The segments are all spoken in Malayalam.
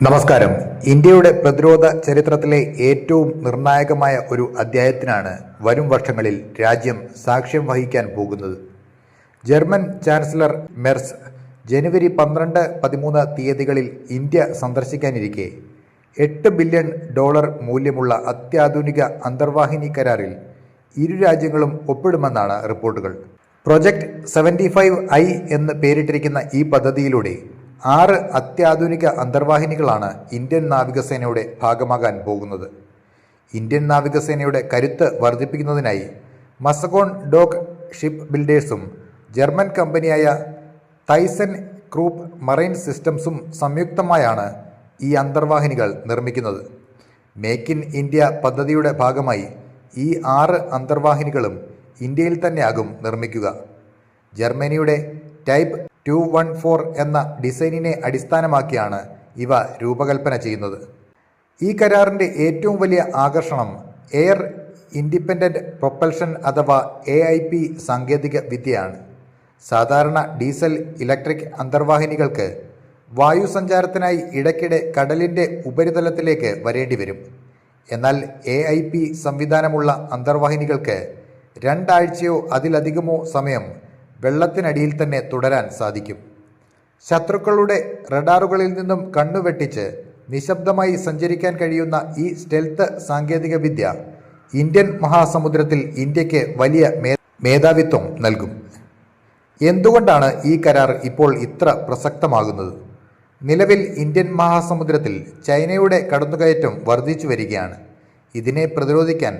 നമസ്കാരം. ഇന്ത്യയുടെ പ്രതിരോധ ചരിത്രത്തിലെ ഏറ്റവും നിർണായകമായ ഒരു അധ്യായത്തിനാണ് വരും വർഷങ്ങളിൽ രാജ്യം സാക്ഷ്യം വഹിക്കാൻ പോകുന്നത്. ജർമ്മൻ ചാൻസലർ മെർസ് ജനുവരി പന്ത്രണ്ട് പതിമൂന്ന് തീയതികളിൽ ഇന്ത്യ സന്ദർശിക്കാനിരിക്കെ എട്ട് ബില്യൺ ഡോളർ മൂല്യമുള്ള അത്യാധുനിക അന്തർവാഹിനി കരാറിൽ ഇരു രാജ്യങ്ങളും ഒപ്പിടുമെന്നാണ് റിപ്പോർട്ടുകൾ. പ്രൊജക്ട് സെവന്റി ഫൈവ് ഐ എന്ന് പേരിട്ടിരിക്കുന്ന ഈ പദ്ധതിയിലൂടെ ആറ് അത്യാധുനിക അന്തർവാഹിനികളാണ് ഇന്ത്യൻ നാവികസേനയുടെ ഭാഗമാകാൻ പോകുന്നത്. ഇന്ത്യൻ നാവികസേനയുടെ കരുത്ത് വർദ്ധിപ്പിക്കുന്നതിനായി മസഗോൺ ഡോക്ക് ഷിപ്പ് ബിൽഡേഴ്സും ജർമ്മൻ കമ്പനിയായ തൈസൻ ക്രൂപ്പ് മറൈൻ സിസ്റ്റംസും സംയുക്തമായാണ് ഈ അന്തർവാഹിനികൾ നിർമ്മിക്കുന്നത്. മേക്ക് ഇൻ ഇന്ത്യ പദ്ധതിയുടെ ഭാഗമായി ഈ ആറ് അന്തർവാഹിനികളും ഇന്ത്യയിൽ തന്നെയാകും നിർമ്മിക്കുക. ജർമ്മനിയുടെ ടൈപ്പ് ടു വൺ ഫോർ എന്ന ഡിസൈനിനെ അടിസ്ഥാനമാക്കിയാണ് ഇവ രൂപകൽപ്പന ചെയ്യുന്നത്. ഈ കരാറിന്റെ ഏറ്റവും വലിയ ആകർഷണം എയർ ഇൻഡിപെൻഡന്റ് പ്രൊപ്പൽഷൻ അഥവാ എ ഐ പി സാങ്കേതിക വിദ്യയാണ്. സാധാരണ ഡീസൽ ഇലക്ട്രിക് അന്തർവാഹിനികൾക്ക് വായു സഞ്ചാരത്തിനായി ഇടയ്ക്കിടെ കടലിന്റെ ഉപരിതലത്തിലേക്ക് വരേണ്ടി വരും എന്നാൽ എ ഐ പി സംവിധാനമുള്ള അന്തർവാഹിനികൾക്ക് രണ്ടാഴ്ചയോ അതിലധികമോ സമയം വെള്ളത്തിനടിയിൽ തന്നെ തുടരാൻ സാധിക്കും. ശത്രുക്കളുടെ റഡാറുകളിൽ നിന്നും കണ്ണുവെട്ടിച്ച് നിശബ്ദമായി സഞ്ചരിക്കാൻ കഴിയുന്ന ഈ സ്റ്റെൽത്ത് സാങ്കേതികവിദ്യ ഇന്ത്യൻ മഹാസമുദ്രത്തിൽ ഇന്ത്യയ്ക്ക് വലിയ മേധാവിത്വം നൽകും. എന്തുകൊണ്ടാണ് ഈ കരാർ ഇപ്പോൾ ഇത്ര പ്രസക്തമാകുന്നത്? നിലവിൽ ഇന്ത്യൻ മഹാസമുദ്രത്തിൽ ചൈനയുടെ കടന്നുകയറ്റം വർദ്ധിച്ചു വരികയാണ്. ഇതിനെ പ്രതിരോധിക്കാൻ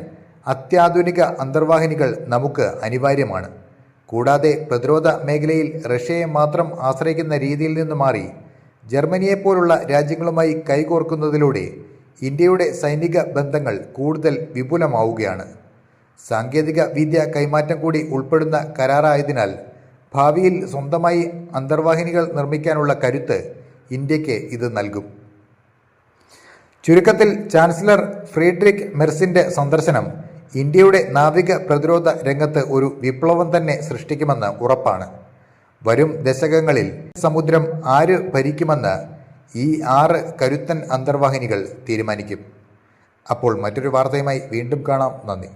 അത്യാധുനിക അന്തർവാഹിനികൾ നമുക്ക് അനിവാര്യമാണ്. കൂടാതെ പ്രതിരോധ മേഖലയിൽ റഷ്യയെ മാത്രം ആശ്രയിക്കുന്ന രീതിയിൽ നിന്ന് മാറി ജർമ്മനിയെപ്പോലുള്ള രാജ്യങ്ങളുമായി കൈകോർക്കുന്നതിലൂടെ ഇന്ത്യയുടെ സൈനിക ബന്ധങ്ങൾ കൂടുതൽ വിപുലമാവുകയാണ്. സാങ്കേതിക വിദ്യ കൈമാറ്റം കൂടി ഉൾപ്പെടുന്ന കരാറായതിനാൽ ഭാവിയിൽ സ്വന്തമായി അന്തർവാഹിനികൾ നിർമ്മിക്കാനുള്ള കരുത്ത് ഇന്ത്യയ്ക്ക് ഇത് നൽകും. ചുരുക്കത്തിൽ ചാൻസലർ ഫ്രീഡ്രിക് മെർസിന്റെ സന്ദർശനം ഇന്ത്യയുടെ നാവിക പ്രതിരോധ രംഗത്ത് ഒരു വിപ്ലവം തന്നെ സൃഷ്ടിക്കുമെന്ന് ഉറപ്പാണ്. വരും ദശകങ്ങളിൽ സമുദ്രം ആര് ഭരിക്കുമെന്ന് ഈ ആറ് കരുത്തൻ അന്തർവാഹിനികൾ തീരുമാനിക്കും. അപ്പോൾ മറ്റൊരു വാർത്തയുമായി വീണ്ടും കാണാം. നന്ദി.